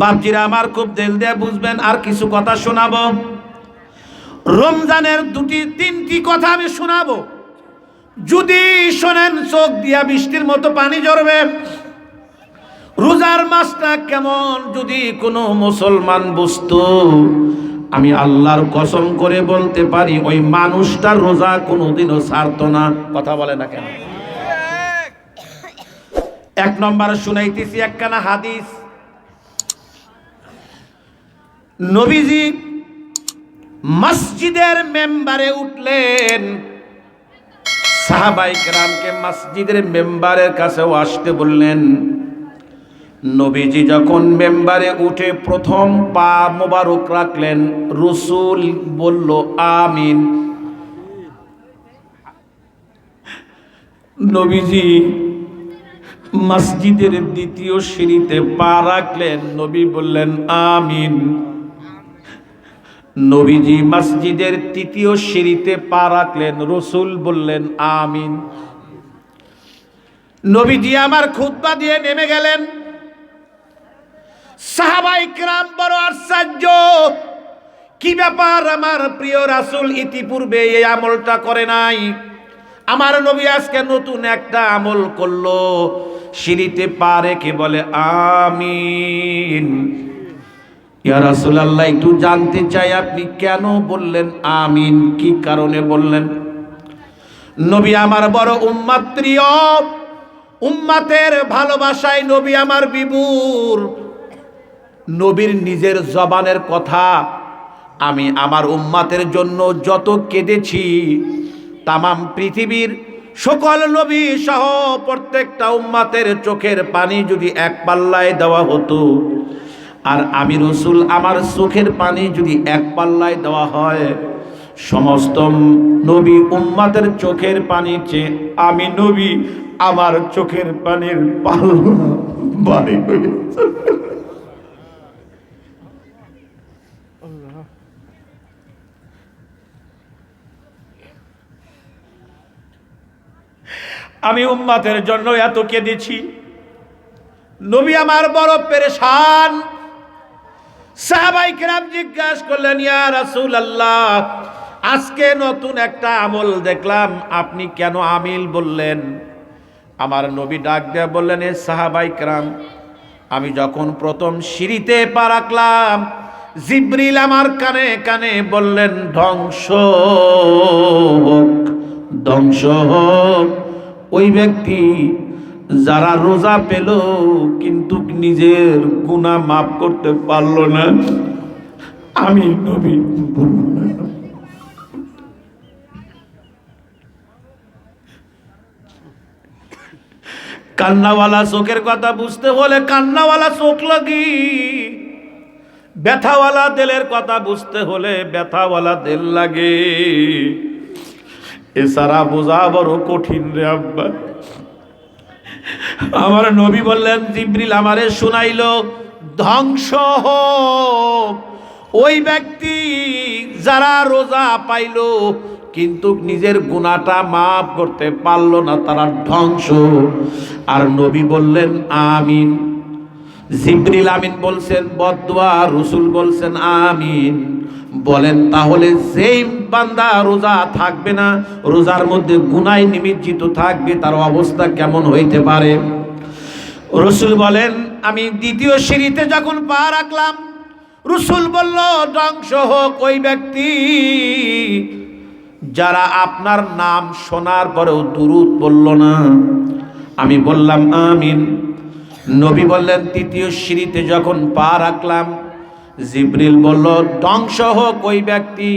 বাপজিরা আমার খুব দিল দিয়ে বুঝবেন, আর কিছু কথা শোনাবো। রমজানের দুটি, তিনটি কথা আমি শোনাবো। যদি শোনেন চোখ দিয়া বৃষ্টির মতো পানি ঝরবে। রোজার মাসটা কেমন যদি কোনো মুসলমান বুঝতো। আমি আল্লাহর কসম করে বলতে পারি, ওই মানুষটার রোজা কোনোদিনও ছাড়তো না। কথা বলে না কেন? এক নম্বর শুনাইতেছি একখানা হাদিস। নবীজি মসজিদের মেম্বারে উঠলেন। সাহাবাই কেরামকে মসজিদের মেম্বারের কাছেও আসতে বললেন, নবীজি যখন মেম্বারে উঠে প্রথম পা মোবারক রাখলেন, রসুল বলল, আমিন। নবীজি মসজিদের দ্বিতীয় সিঁড়িতে পা রাখলেন, নবী বললেন, আমিন। নবীজি মসজিদের তৃতীয় সিঁড়িতে পা রাখলেন, রসুল বললেন, আমিন। নবীজি আমার খুতবা দিয়ে নেমে গেলেন। সাহাবাই ক্রাম বড় আশ্চর্য। কি ব্যাপার আমার প্রিয় রাসুল ইতিপূর্বে এই আমলটা করে নাই? আমার নবী আজকে নতুন একটা আমল করল। সিঁড়িতে পা রেখে বলে, আমিন। ইয়া রাসূলুল্লাহ, একটু জানতে চাই, আপনি কেন বললেন আমিন? কি কারণে বললেন? নবী আমার বড় উম্মাত প্রিয়। উম্মাতের ভালোবাসায় নবী আমার বিবুর। নবীর নিজের জবানের কথা আমি আমার উম্মাতের জন্য যত কেঁদেছি, তামাম পৃথিবীর সকল নবী সহ প্রত্যেকটা উম্মাতের চোখের পানি যদি এক পাল্লায় দেওয়া হতো আর আমি রসুল, আমার চোখের পানি যদি এক পাল্লায় দেওয়া হয়, সমস্ত নবী উম্মাতের চোখের পানির চেয়ে আমি নবী, আমার চোখের পানির পাল্লা আমি উম্মাতের জন্য এত কেঁদেছি। নবী আমার বড় পেরেশান। সাহাবাই কেরাম জিজ্ঞাসা করলেন, ইয়া রাসূল আল্লাহ আজকে নতুন একটা আমল দেখলাম, আপনি কেন আমিল বললেন? আমার নবী ডাক দেয়া বললেন, এ সাহাবাই কেরাম, আমি যখন প্রথম সিঁড়িতে পা রাখলাম, জিব্রিল আমার কানে কানে বললেন, ধ্বংস হোক ধ্বংস হোক। ওই ব্যক্তি যারা রোজা পেল, কিন্তু নিজের গুণা মাফ করতে পারল না। আমি নবী কান্নাওয়ালা চোখের কথা বুঝতে হলে কান্নাওয়ালা চোখ লাগি। ব্যথাওয়ালা দিলের কথা বুঝতে হলে ব্যথাওয়ালা দিল লাগে। এছাড়া বোঝা বড় কঠিন রে আব্বা। আমার নবী বললেন, জিব্রিল আমারে শুনাইল, ধ্বংস ওই ব্যক্তি যারা রোজা পাইল, কিন্তু নিজের গুণাটা মাফ করতে পারল না, তারা ধ্বংস। আর নবী বললেন, আমিন। জিব্রিল আমিন বলছেন বদুয়া রসুল বলছেন, আমিন। বলেন, তাহলে যেই বান্দা রোজা থাকবে না, রোজার মধ্যে গুনায় নিমজ্জিত থাকবে, তার অবস্থা কেমন হইতে পারে? রসুল বলেন, আমি দ্বিতীয় সিঁড়িতে যখন পা রাখলাম, রসুল বলল, ধ্বংস হোক ওই ব্যক্তি। যারা আপনার নাম শোনার পরেও দুরুদ বলল না। আমি বললাম, আমিন। নবী বললেন তৃতীয় সিঁড়িতে যখন পা রাখলাম জিব্রিল বলল, ধ্বংস হোক ওই ব্যক্তি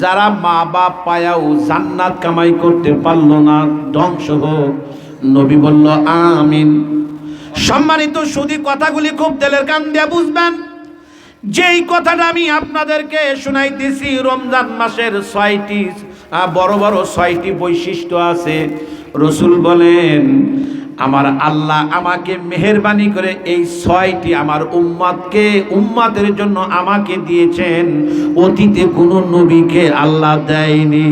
যারা মা বাপ পায়াও জান্নাত কামাই করতে পারল না, ধ্বংস হোক। নবী বলল, আমিন। সম্মানিত সুদী কথাগুলি খুব তেলের কান দিয়ে বুঝবেন। যেই কথাটা আমি আপনাদেরকে শোনাইতেছি, রমজান মাসের ছয়টি বড় বড় ছয়টি বৈশিষ্ট্য আছে। রসুল বলেন আমার আল্লাহ আমাকে মেহরবানি করে এই ছয়টি আমার উম্মাদকে, উম্মাদের জন্য আমাকে দিয়েছেন। অতীতে কোনো নবীকে আল্লাহ দেয়নি।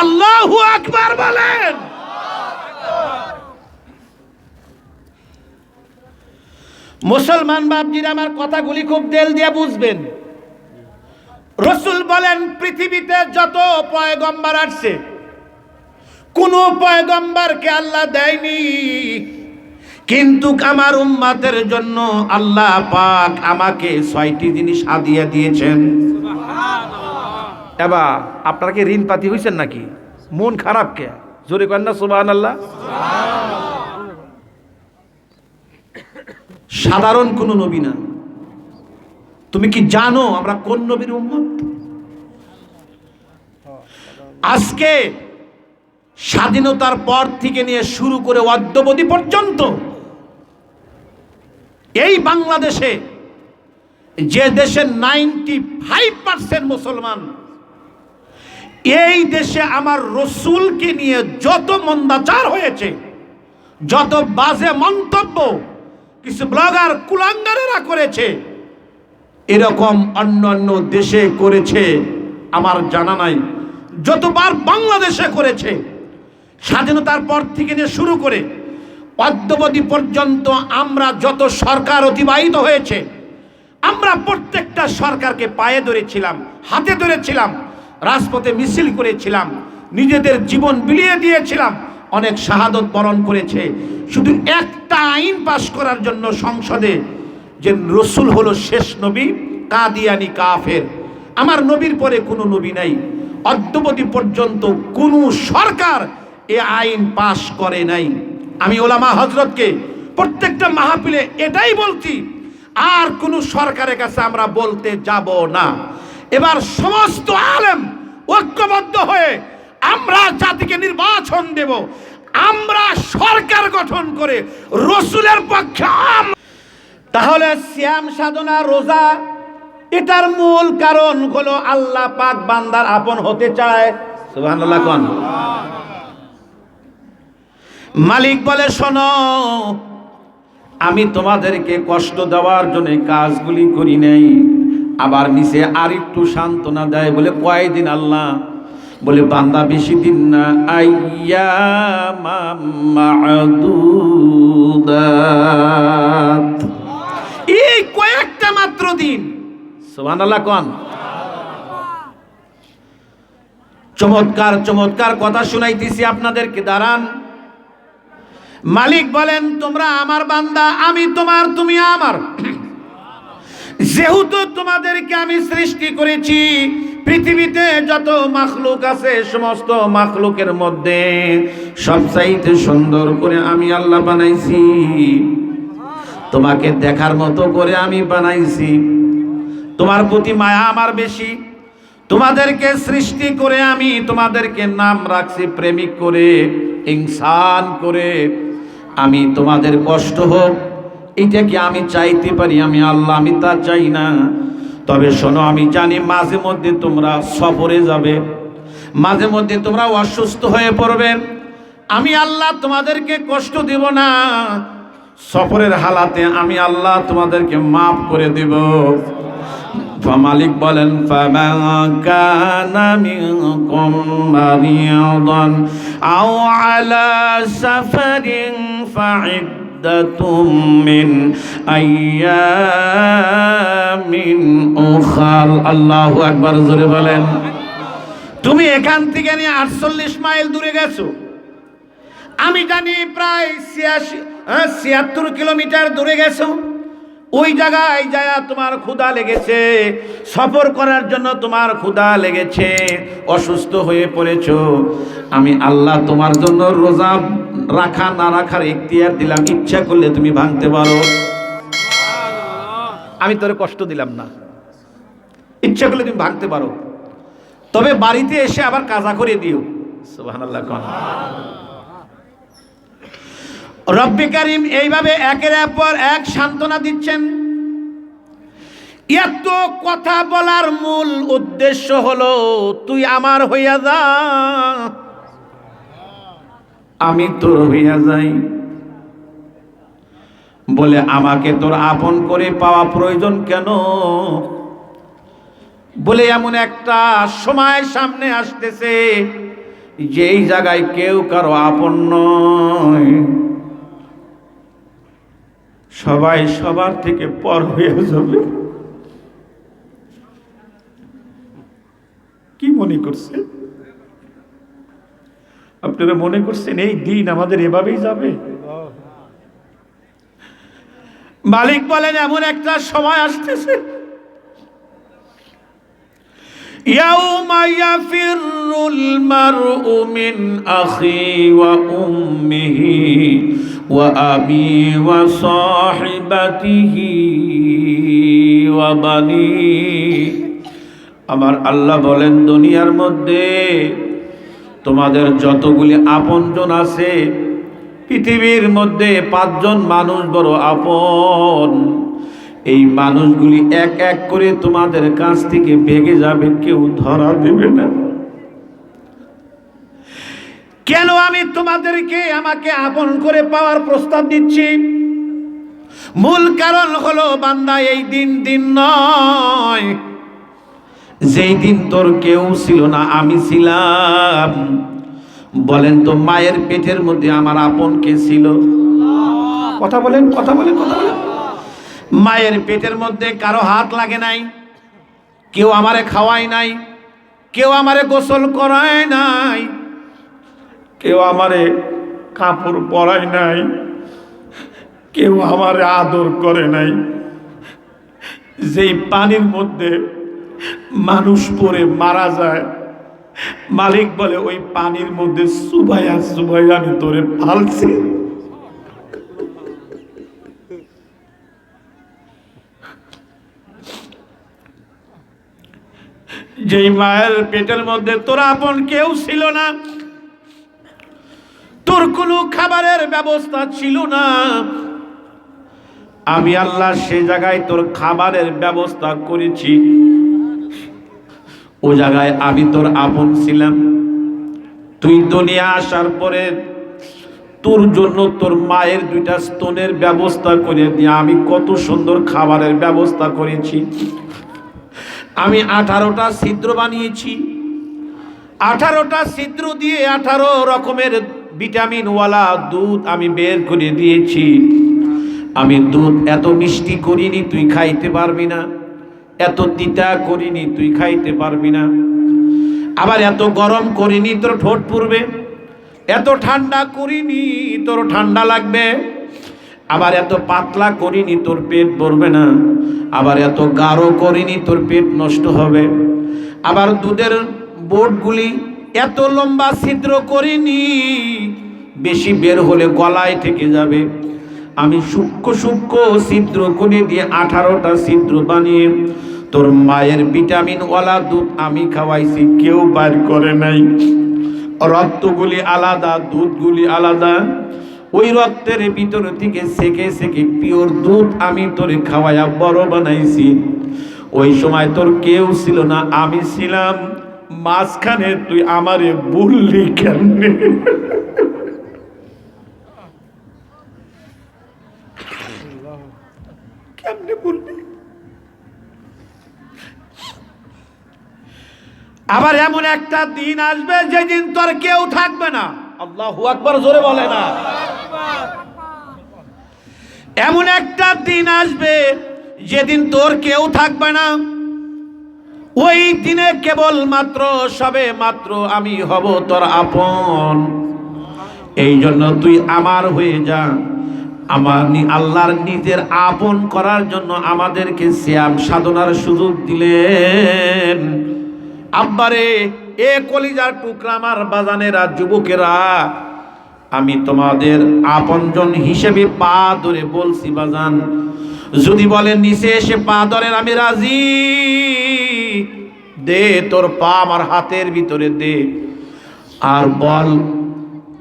আল্লাহ আকবার বলেন। মুসলমান বাপজিরা আমার কথাগুলি খুব তেল দিয়ে বুঝবেন। রসুল বলেন, পৃথিবীতে যত পয়গম্বর আসছে কোন পয়গম্বরকে আল্লাহ দেয়নি। কিন্তু আমার উম্মাতের জন্য আল্লাহ পাক আমাকে ছয়টি জিনিস হাদিয়া দিয়েছেন। এবার আপনারা কি ঋণ পাতি হয়েছেন নাকি? মন খারাপ কে? জোরে করেন না সুবাহ আল্লাহ সাধারণ কোন নবী না। তুমি কি জানো আমরা কোন নবীর উম্মত? আজকে স্বাধীনতার পর থেকে নিয়ে শুরু করে অদ্যবধি পর্যন্ত এই বাংলাদেশে যে দেশের নাইনটি ফাইভ পার্সেন্ট মুসলমান, এই দেশে আমার রসুলকে নিয়ে যত মন্দাচার হয়েছে, যত বাজে মন্তব্য কিছু ব্লগার কুলাঙ্গারেরা করেছে, এরকম অন্য অন্য দেশে করেছে, আমার জানা নাই। যতবার বাংলাদেশে করেছে স্বাধীনতার পর থেকে নিয়ে শুরু করে অদ্যবধি পর্যন্ত আমরা যত সরকার অতিবাহিত হয়েছে, আমরা প্রত্যেকটা সরকারকে পায়ে ধরেছিলাম, হাতে ধরেছিলাম, রাজপথে মিছিল করেছিলাম, নিজেদের জীবন বিলিয়ে দিয়েছিলাম, অনেক শাহাদত বরণ করেছে। শুধু একটা আইন পাশ করার জন্য সংসদে যে রসুল হলো শেষ নবী, কাদিয়ানি কাফের। আমার নবীর পরে কোনো নবী নাই। অদ্যবধি পর্যন্ত কোনো সরকার এ আইন পাশ করে নাই। আমি ওলামা হজরতকে প্রত্যেকটা মাহফিলে এটাই বলছি, আর কোনো সরকারের কাছে আমরা বলতে যাব না। এবার সমস্ত আলেম ঐক্যবদ্ধ হয়ে আমরা জাতিকে নির্বাচন দেব, আমরা সরকার গঠন করে রসুলের পক্ষে তাহলে শ্যাম সাধনা রোজা, এটার মূল কারণ হলো আল্লাহ পাক বান্দার আপন হতে চায়। সুবহানাল্লাহ কোন। মালিক বলে, শোনো, আমি তোমাদেরকে কষ্ট দেওয়ার জন্য কাজগুলি করি নাই। আবার নিচে আর একটু সান্ত্বনা দেয় বলে, কয়দিন আল্লাহ? বলে, বান্দা বেশি দিন না আইয়া এই কয়েকটা মাত্র দিন। সুবহানাল্লাহ কন। চমৎকার চমৎকার কথা শুনাইতেছি আপনাদেরকে, দাঁড়ান। মালিক বলেন, তোমরা আমার বান্দা, আমি তোমার, তুমি আমার। যেহেতু তোমাদেরকে আমি সৃষ্টি করেছি, পৃথিবীতে যত মাখলুক আছে, সমস্ত মাখলুকের মধ্যে সবচাইতে সুন্দর করে আমি আল্লাহ বানাইছি। তোমাকে দেখার মতো করে আমি বানাইছি। তোমার প্রতি মায়া আমার বেশি। তোমাদেরকে সৃষ্টি করে আমি তোমাদেরকে নাম রাখছি, প্রেমিক করে, ইনসান করে। আমি তোমাদের কষ্ট হোক, এটা কি আমি চাইতে পারি? আমি আল্লাহ, আমি তা চাই না। তবে শোনো, আমি জানি মাঝে মধ্যে তোমরা সফরে যাবে, মাঝে মধ্যে তোমরা অসুস্থ হয়ে পড়বে। আমি আল্লাহ তোমাদেরকে কষ্ট দিব না। সফরের হালাতে আমি আল্লাহ তোমাদেরকে মাফ করে দেব। মালিক বলেন فَمَنْ كَانَ مِنكُم مَّرِيضًا أَوْ عَلَى سَفَرٍ فَعِدَّةٌ مِّنْ أَيَّامٍ أُخَرَ আল্লাহু আকবার জোরে বলেন তুমি এখান থেকে নিয়ে আটচল্লিশ মাইল দূরে গেছো আমি জানি প্রায় ছিয়াশি ছিয়াত্তর কিলোমিটার দূরে গেছো ওই জায়গায় যায় তোমার ক্ষুধা লেগেছে। সফর করার জন্য তোমার ক্ষুধা লেগেছে। অসুস্থ হয়ে পড়েছ। আমি আল্লাহ তোমার জন্য রোজা রাখা না রাখার ইখতিয়ার দিলাম। ইচ্ছা করলে তুমি ভাঙতে পারো। আমি তোর কষ্ট দিলাম না। ইচ্ছা করলে তুমি ভাঙতে পারো। তবে বাড়িতে এসে আবার কাজা করে দিও। সুবহানাল্লাহ কোন। রব্বি কারিম এইভাবে একের পর এক সান্ত্বনা দিচ্ছেন। এত কথা বলার মূল উদ্দেশ্য হলো, তুই আমার হইয়া যা। আমি তোর হইয়া যাই। বলে, আমাকে তোর আপন করে পাওয়া প্রয়োজন কেন? বলে, এমন একটা সময় সামনে আসতেছে, যেই জায়গায় কেউ কারও আপন নয়। সবাই সবার থেকে পর হয়ে যাবে কি মনে করছেন আপনারা মনে করছেন এই দিন আমাদের এভাবেই যাবে মালিক বলেন এমন একটা সময় আসতেছে يوم يفر المرء من أخي وأمه وأبي وصاحبته وبنيه আমার আল্লাহ বলেন দুনিয়ার মধ্যে তোমাদের যতগুলি আপনজন আছে পৃথিবীর মধ্যে পাঁচজন মানুষ বড় আপন এই মানুষগুলি এক এক করে তোমাদের কাছ থেকে ভেগে যাবে কেউ ধরা দেবে না কেন আমি তোমাদেরকে আমাকে আপন করে পাওয়ার প্রস্তাব দিচ্ছি? মূল কারণ হলো, বান্দা, এই দিন দিন নয়। যেই দিন তোর কেউ ছিল না, আমি ছিলাম। বলেন তো, মায়ের পেটের মধ্যে আমার আপন কে ছিল? কথা বলেন কথা বলেন কথা বলেন। মায়ের পেটের মধ্যে কারও হাত লাগে নাই, কেউ আমারে খাওয়ায় নাই, কেউ আমারে গোসল করায় নাই। কেউ আমারে কাপড় পরায় নাই, কেউ আমারে আদর করে নাই। যেই পানির মধ্যে মানুষ পরে মারা যায়, মালিক বলে, ওই পানির মধ্যে সুবাইয়া সুবাইয়া আমি তোরে ফালছি যেই মায়ের পেটের মধ্যে তোর আপন কেউ ছিল না তোর কোনো খাবারের ব্যবস্থা ছিল না। আমি আল্লাহ সে জায়গায় তোর খাবারের ব্যবস্থা করেছি। ও জায়গায় আমি তোর আপন ছিলাম। তুই দুনিয়া আসার পরে তোর জন্য তোর মায়ের দুইটা স্তনের ব্যবস্থা করে দিয়ে আমি কত সুন্দর খাবারের ব্যবস্থা করেছি। আমি আঠারোটা ছিদ্র বানিয়েছি। আঠারোটা ছিদ্র দিয়ে আঠারো রকমের ভিটামিনওয়ালা দুধ আমি বের করে দিয়েছি। আমি দুধ এত মিষ্টি করিনি, তুই খাইতে পারবি না। এত তিতা করিনি, তুই খাইতে পারবি না। আবার এত গরম করিনি, তোর ঠোঁট পুরবে এত ঠান্ডা করিনি, তোর ঠান্ডা লাগবে। আবার এত পাতলা করিনি, তোর পেট ভরবে না। আবার এত গাঢ় করিনি, তোর পেট নষ্ট হবে। আবার দুধের বোটগুলি এত লম্বা ছিদ্র করিনি, বেশি বের হলে গলায় থেকে যাবে। আমি সূক্ষ্ম সূক্ষ্ম ছিদ্র করে দিয়ে আঠারোটা ছিদ্র বানিয়ে তোর মায়ের ভিটামিন ভিটামিনওয়ালা দুধ আমি খাওয়াইছি, কেউ বার করে নাই। রক্তগুলি আলাদা, দুধগুলি আলাদা। ওই রক্তের ভিতর থেকে সেকে সেকে পিওর দুধ আমি তোরে খাওয়াইয়া বড় বানাইছি। ওই সময় তোর কেউ ছিল না, আমি ছিলাম মাঝখানে তুই আমারে বললি কেমনে? বললি? আবার এমন একটা দিন আসবে যেদিন তোর কেউ থাকবে না। আল্লাহ আকবার জোরে বলে না। এমন একটা দিন আসবে যেদিন তোর কেউ থাকবে না। ওই দিনে কেবল মাত্র সবে মাত্র আমি হব তোর আপন। এই জন্য তুই আমার হয়ে যা। আমার আল্লাহর নিজের আপন করার জন্য আমাদেরকে শ্যাম সাধনার সুযোগ দিলেন। আব্বারে, এ কলিজার টুকরা আমার বাজানেরা, যুবকেরা, আমি তোমাদের আপনজন হিসেবে পা ধরে বলছি, বাজান যদি বলেন নিচে এসে পা ধরেন, আমি রাজি। দে তোর পা আমার হাতের ভিতরে দে। আর বল,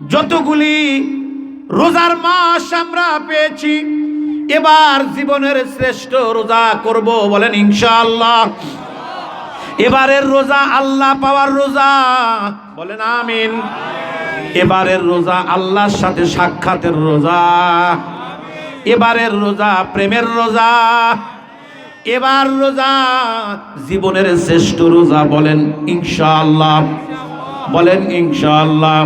যতগুলি রোজার মাস আমরা পেয়েছি, এবার জীবনের শ্রেষ্ঠ রোজা করব বলেন ইনশাআল্লাহ। এবারের রোজা আল্লাহ পাওয়ার রোজা, বলেন আমিন। এবারের রোজা আল্লাহর সাথে সাক্ষাতের রোজা। এবারের রোজা প্রেমের রোজা। এবার রোজা জীবনের শ্রেষ্ঠ রোজা বলেন ইনশাআল্লাহ। বলেন ইনশাআল্লাহ।